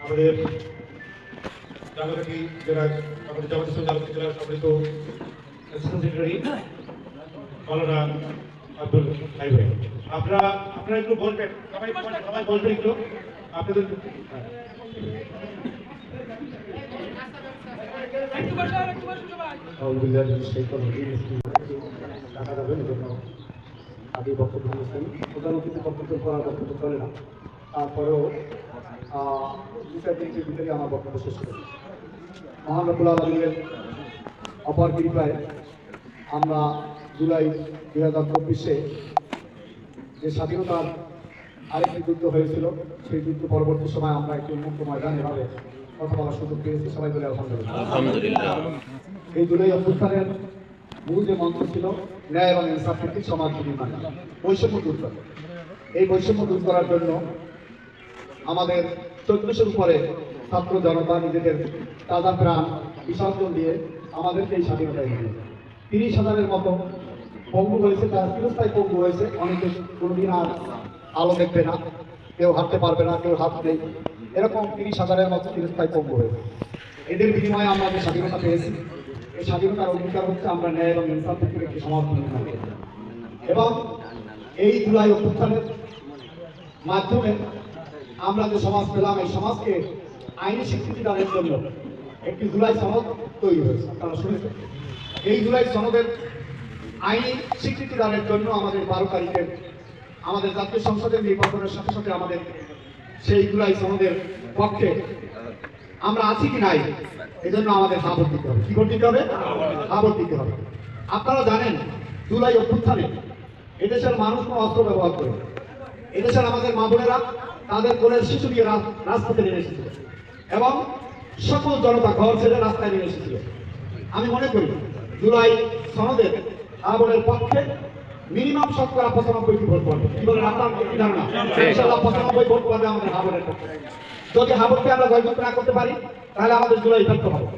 আমাদের জাগরণী জেলা আমাদের জামাত ইসলাম জাগরণী জেলার সম্মানিত অ্যাসিস্ট্যান্ট সেক্রেটারি মাওলানা আব্দুল হাই ভাই আপনারা আপনারা একটু বলবেন সবাই সবাই বলবেন একটু আপনাদের তারপরেও বক্তব্য অপর কৃপায় আমরা জুলাই দুই হাজার চব্বিশে যে স্বাধীনতার আরেকটি যুদ্ধ হয়েছিল সেই যুদ্ধ পরবর্তী সময় আমরা একটি উন্মুক্ত ময়দানে ভাবে কথা বলার সুযোগ পেয়েছি সবাই বলে আলহামদুলিল্লাহ। এই জুলাই অভ্যুত্থানের মূল যে মন্ত্র ছিল ন্যায় এবং ইনসাফ ভিত্তিক সমাজ নির্মাণ বৈষম্য দূর করা। এই বৈষম্য দূর করার জন্য আমাদের চোদ্দশোর উপরে ছাত্র জনতা নিজেদের তাজা প্রাণ বিসর্জন দিয়ে আমাদেরকে এই স্বাধীনতা এনে। তিরিশ হাজারের মতো পঙ্গু হয়েছে তার চিরস্থায়ী পঙ্গু হয়েছে। অনেকে কোনোদিন আর আলো দেখবে না। কেউ হাঁটতে পারবে না কেউ হাত নেই এরকম তিরিশ হাজারের মতো চিরস্থায়ী পঙ্গু হয়েছে এদের বিনিময়ে আমরা যে স্বাধীনতা পেয়েছি, এই স্বাধীনতার অধিকার হচ্ছে আমরা ন্যায় এবং ইনসাফ ভিত্তিক একটি নির্মাণ এবং এই জুলাই অভ্যুত্থানের মাধ্যমে আমরা যে সমাজ পেলাম, এই সমাজকে আইনি স্বীকৃতি দানের জন্য একটি জুলাই সনদ তৈরি হয়েছে, আপনারা শুনেছেন। এই জুলাই সনদের আইনি স্বীকৃতি দানের জন্য আমাদের বারো তারিখের আমাদের জাতীয় সংসদের নির্বাচনের সাথে সাথে আমাদের সেই জুলাই সনদের পক্ষে। আমরা আছি কি নাই, এজন্য আমাদের হা ভোট দিতে হবে। কি দিতে হবে? ভোট দিতে হবে। আপনারা জানেন, জুলাই অভ্যুত্থানে এদেশের মানুষ কোনো অস্ত্র ব্যবহার করে এদেশের আমাদের মা বোনেরা তাদের কোলের শিশু নিয়ে রাজপথে নেমে এসেছিল। এবং সকল জনতা ঘর ছেড়ে রাস্তায় নেমে এসেছিল। আমি মনে করি, জুলাই সনদের আবরের পক্ষে মিনিমাম শতকরা পঁচানব্বইটি ভোট পড়বে কি বলেন আপনার কি ধারণা? ইনশাআল্লাহ পঁচানব্বই ভোট পড়বে আমাদের হাবরের পক্ষে। যদি হাবরকে আমরা জয়যুক্ত না করতে পারি তাহলে আমাদের জুলাই ব্যর্থ হবে।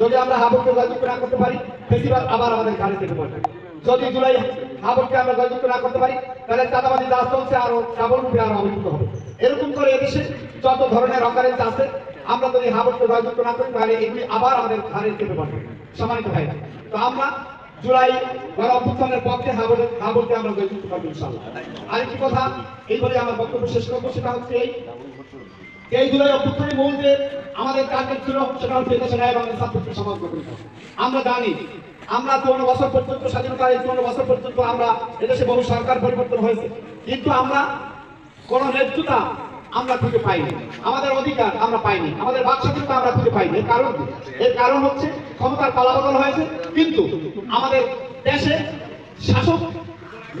যদি আমরা হাবরকে জয়যুক্ত না করতে পারি বেশিরভাগ আবার আমাদের ঘাড়ে থেকে পড়বে। যদি জুলাই হাবরকে আমরা জয়যুক্ত না করতে পারি তাহলে চাঁদাবাজি যা চলছে আরও ডাবল রূপে আরও অভিযুক্ত হবে। এরকম করে এদেশে যত ধরনের অকারেন্স আছে আমরা যদি হাবরকে জয়যুক্ত না করি তাহলে এগুলি আবার আমাদের ঘাড়ে চেপে পড়বে। সম্মানিত ভাই তো আমরা জুলাই গণ অভ্যুত্থানের পক্ষে হাবরকে আমরা জয়যুক্ত করব ইনশাল্লাহ আরেকটি কথা এই বলে আমার বক্তব্য শেষ করব, সেটা হচ্ছে এই এই জুলাই অভ্যুত্থানের মূল যে আমাদের টার্গেট ছিল সেটা হচ্ছে এদেশে ন্যায় ইনসাফ ভিত্তিক সমাজ গঠন। আমরা জানি, আমরা চুয়ান্ন বছর পর্যন্ত স্বাধীনতার এই চুয়ান্ন বছর পর্যন্ত আমরা এদেশে বহু সরকার পরিবর্তন হয়েছে। কিন্তু আমরা কোন ন্যায্যতা আমরা খুঁজে পাইনি। আমাদের অধিকার আমরা পাইনি। আমাদের বাক স্বাধীনতা আমরা খুঁজে পাইনি। এর কারণ এর কারণ হচ্ছে ক্ষমতার পালাবদল হয়েছে। কিন্তু আমাদের দেশে শাসক,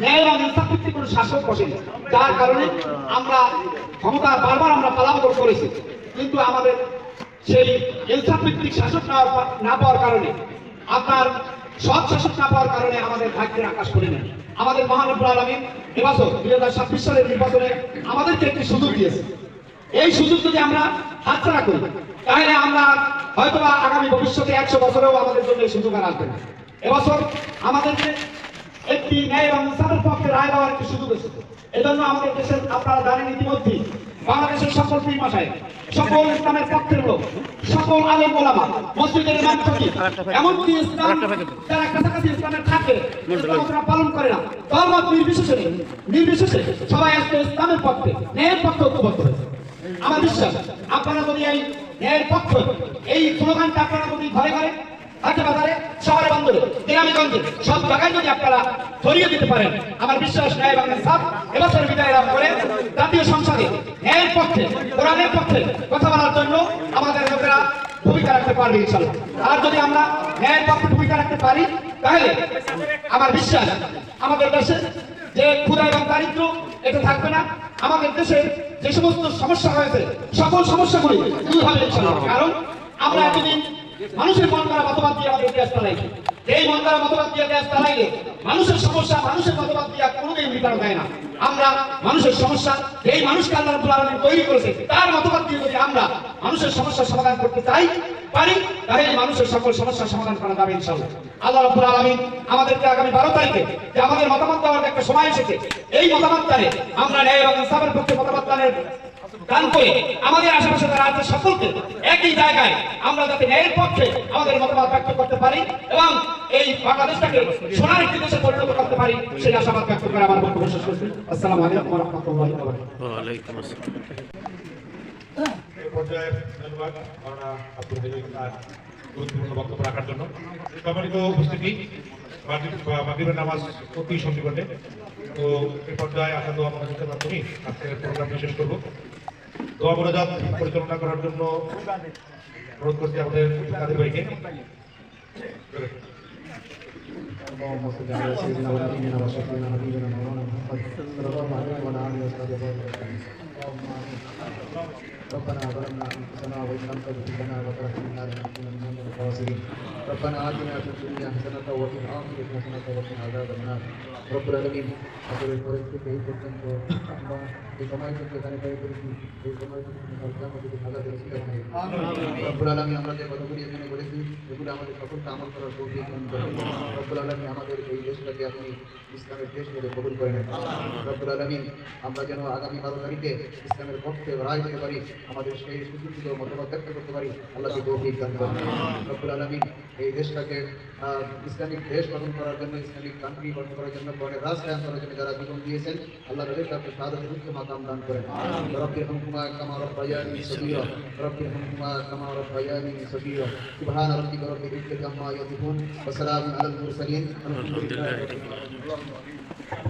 ন্যায় এবং ইনসাফ ভিত্তিক কোনো শাসক বসেনি যার কারণে আমরা ক্ষমতা বারবার আমরা পালাবদল করেছি। কিন্তু আমাদের সেই ইনসাফ শাসক না পাওয়ার কারণে, আপনার সৎ শাসক না পাওয়ার কারণে আমাদের ভাগ্যের আকাশ করে নেন আমাদের মহানবুল আলমিন এবছর দুই হাজার ছাব্বিশ সালের নির্বাচনে আমাদেরকে একটি সুযোগ দিয়েছে। এই সুযোগ যদি আমরা হাতছাড়া করি, তাহলে আমরা হয়তোবা আগামী ভবিষ্যতে একশো বছরেও আমাদের জন্য এই সুযোগ আর আসবে না। এবছর আমাদেরকে একটি ন্যায় এবং ইনসাফের পক্ষে রায় দেওয়ার একটি সুযোগ এসেছে। এজন্য আমাদের দেশের আপনারা জানেন ইতিমধ্যেই বাংলাদেশের সকল পীরমাসায় সকল ইসলামের পক্ষের লোক সকল আলেম ওলামা মসজিদের ইমাম খতিব এমনকি ইসলাম যারা কাছাকাছি ইসলামের থাকে ইসলাম পালন করে না। ধর্ম নির্বিশেষে নির্বিশেষে সবাই আজকে ইসলামের পক্ষে ন্যায়ের পক্ষে ঐক্যবদ্ধ হয়েছে। আমার বিশ্বাস আপনারা যদি এই ন্যায়ের পক্ষ এই স্লোগানটা আপনারা যদি ঘরে ঘরে হাটে বাজারে শহরে বন্দরে গ্রামে গঞ্জে সব জায়গায় যদি আপনারা ছড়িয়ে দিতে পারেন, আমার বিশ্বাস ন্যায় বাংলা সাপ এবছর বিদায় লাভ করে জাতীয় সংসদে ন্যায়ের পক্ষে, কোরআনের পক্ষে কথা বলার জন্য আমাদের লোকেরা ভূমিকা রাখতে পারবে ইনশাল্লাহ। আর যদি আমরা ন্যায়ের পক্ষে ভূমিকা রাখতে পারি, তাহলে আমার বিশ্বাস আমাদের দেশে যে ক্ষুদা এবং দারিদ্র, এটা থাকবে না। আমাদের দেশে যে সমস্ত সমস্যা হয়েছে, সকল সমস্যাগুলি দূর হবে ইনশাল্লাহ। কারণ আমরা এতদিন মানুষের মন করা মতবাদ দিয়ে আমাদের ইতিহাস চালাইছি এই মন করা মতবাদ দিয়ে দেশ চালাইলে মানুষের সমস্যা, মানুষের মতবাদ দিয়ে কোনোদিন মিটানো যায় না। আমরা মানুষের সমস্যা এই মানুষকে আল্লাহ রাব্বুল তৈরি করেছে তার মতবাদ দিয়ে যদি আমরা মানুষের সমস্যার সমাধান করতে চাই, পারি, তাহলে মানুষের সকল সমস্যার সমাধান করা যাবে ইনশাআল্লাহ। আল্লাহ রাব্বুল আলামিন আমাদেরকে আগামী বারো তারিখে যে আমাদের মতামত দেওয়ার একটা সময় এসেছে, এই মতামত আমরা ন্যায় এবং ইনসাফের পক্ষে মতামত দানের দান করে আমাদের আশেপাশে যারা আছে সকলকে একই জায়গায় আমরা যাতে ন্যায়ের পক্ষে আমাদের মতামত ব্যক্ত করতে পারি এবং এই বাংলাদেশটাকে সোনার একটি দেশে পরিণত করতে পারি সেই আশাবাদ ব্যক্ত করে আমার বক্তব্য শেষ করছি। আসসালামু আলাইকুম ওয়া রাহমাতুল্লাহি ওয়া আসসালাম। এই পর্যায়ে ধন্যবাদ আব্দুল হালিম গুরুত্বপূর্ণ বক্তব্য রাখার জন্য। সম্মানিত উপস্থিতি মাগরিবের নামাজ অতি সন্নিকটে। তো এই পর্যায়ে আসা দোয়া মনোজাতের মাধ্যমে আজকের শেষ করব। দোয়া মনোজাত পরিচালনা করার জন্য অনুরোধ করছি আমাদের কাদের ভাইকে اللهم صل على سيدنا ونبينا وشفيعنا نبينا مولانا محمد صلى الله عليه وعلى اله وصحبه وسلم اللهم امين ربنا ظلمنا انفسنا وان لم تغفر لنا وترحمنا لنكونن من الخاسرين ربنا اتنا في الدنيا حسنه وفي الاخره حسنه وقنا عذاب النار رب العالمين আমাদের পরিস্থিতি এই পর্যন্ত আমরা এই সময় থেকে এখানে পেয়ে করেছি এই সময় থেকে কালকে আমাদের ভালো দেখছি রব্বুল আলামিন আমরা যে কথাগুলি এখানে বলেছি এগুলো আমাদের সকলকে আমল করার তৌফিক দান করুন রব্বুল আলামিন আমাদের এই দেশটাকে আপনি ইসলামের দেশ বলে কবুল করে নেন রব্বুল আলামিন আমরা যেন আগামী বারো তারিখে ইসলামের পক্ষে রায় দিতে পারি আমাদের সেই সুচিন্তিত মতামত ব্যক্ত করতে পারি আল্লাহকে তৌফিক দান করুন রব্বুল আলামিন এই দেশটাকে আহ, ইসলামিক দেশ গঠন করার জন্য ইসলামিক কান্ট্রি গঠন করার জন্য পরে রাষ্ট্রায়ন করার জন্য যারা জীবন দিয়েছেন আল্লাহ তাদেরকে আপনি সাদা উচ্চ মাকাম দান করেন। রব্বির হামকুমা কামা রব্বায়ানি সগীরা। রব্বির হামকুমা কামা রব্বায়ানি সগীরা। সুবহান রাব্বিকা রব্বিল ইজ্জাতি আম্মা ইয়াসিফুন। ওয়া সালামুন আলাল মুরসালিন। আলহামদুলিল্লাহি। রাব্বিল আলামিন